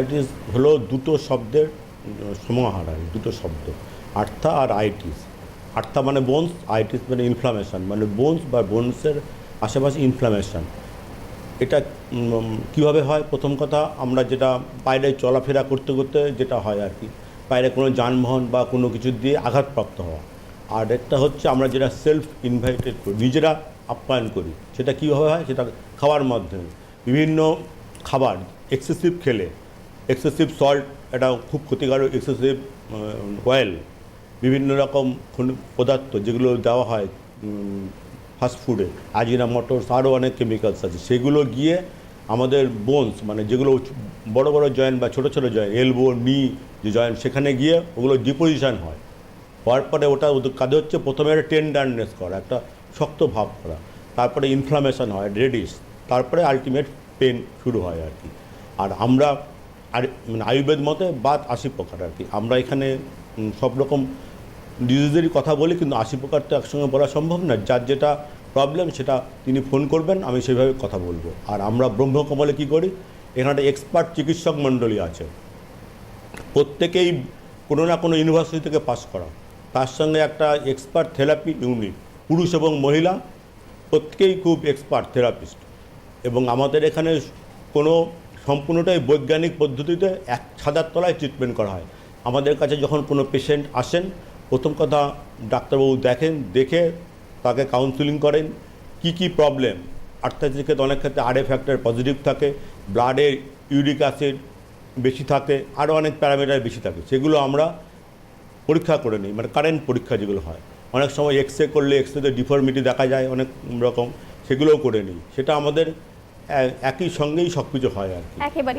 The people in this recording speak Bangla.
আর্থাইটিস হলো দুটো শব্দের সমাহার আর দুটো শব্দ। আর্থা আর আইটিস। আর্থা মানে বোনস আইটিস মানে ইনফ্লামেশন মানে বোনস বা বোনসের আশেপাশে ইনফ্লামেশন এটা কীভাবে হয়? প্রথম কথা, আমরা যেটা বাইরে চলাফেরা করতে করতে যেটা হয় আর কি, বাইরে কোনো যানবাহন বা কোনো কিছু দিয়ে আঘাতপ্রাপ্ত হওয়া। আর একটা হচ্ছে, আমরা যেটা সেলফ ইনভাইটেড করি, নিজেরা আপ্যায়ন করি। সেটা কীভাবে হয়? সেটা খাওয়ার মাধ্যমে। বিভিন্ন খাবার এক্সেসিভ খেলে। এক্সেসিভ সল্ট এটা খুব ক্ষতিকারক এক্সেসিভ অয়েল বিভিন্ন রকম পদার্থ যেগুলো দেওয়া হয় ফাস্টফুডে আজিনা মোটরস আরও অনেক কেমিক্যালস আছে। সেগুলো গিয়ে আমাদের বোনস মানে যেগুলো বড় বড় জয়েন্ট বা ছোট ছোট জয়েন্ট এলবো নি যে জয়েন্ট সেখানে গিয়ে ওগুলো ডিপোজিশন হয়। হওয়ার পরে ওটা কাজে হচ্ছে প্রথমে একটা টেন্ডারনেস করা, একটা শক্ত ভাব করা। তারপরে ইনফ্লামেশন হয় রেডিস তারপরে আলটিমেট পেন শুরু হয় আর কি। আর আমরা আর মানে আয়ুর্বেদ মতে বাত আশি প্রকার আর কি। আমরা এখানে সব রকম ডিজিজেরই কথা বলি, কিন্তু আশি প্রকার তো একসঙ্গে বলা সম্ভব না। যার যেটা প্রবলেম সেটা তিনি ফোন করবেন, আমি সেভাবে কথা বলব। আর আমরা ব্রহ্মকমলে কী করি? এখানে একটা এক্সপার্ট চিকিৎসক মণ্ডলী আছে। প্রত্যেকেই কোনো না কোনো ইউনিভার্সিটি থেকে পাস করা। তার সঙ্গে একটা এক্সপার্ট থেরাপি ইউনিট পুরুষ এবং মহিলা, প্রত্যেকেই খুব এক্সপার্ট থেরাপিস্ট এবং আমাদের এখানে কোনো সম্পূর্ণটাই বৈজ্ঞানিক পদ্ধতিতে এক ছাদার তলায় ট্রিটমেন্ট করা হয়। আমাদের কাছে যখন কোনো পেশেন্ট আসেন, প্রথম কথা ডাক্তারবাবু দেখেন, দেখে তাকে কাউন্সিলিং করেন, কি কি প্রবলেম আর্থাইটিসের ক্ষেত্রে অনেক ক্ষেত্রে আরএ ফ্যাক্টর পজিটিভ থাকে ব্লাডের ইউরিক অ্যাসিড বেশি থাকে, আরও অনেক প্যারামিটার বেশি থাকে, সেগুলো আমরা পরীক্ষা করে নিই মানে কারেন্ট পরীক্ষা যেগুলো হয়। অনেক সময় এক্স রে করলে এক্স রেতে ডিফর্মিটি দেখা যায়, অনেক রকম, সেগুলোও করে নিই। সেটা আমাদের একই সঙ্গেই সব কিছু হয় আর কি। একেবারে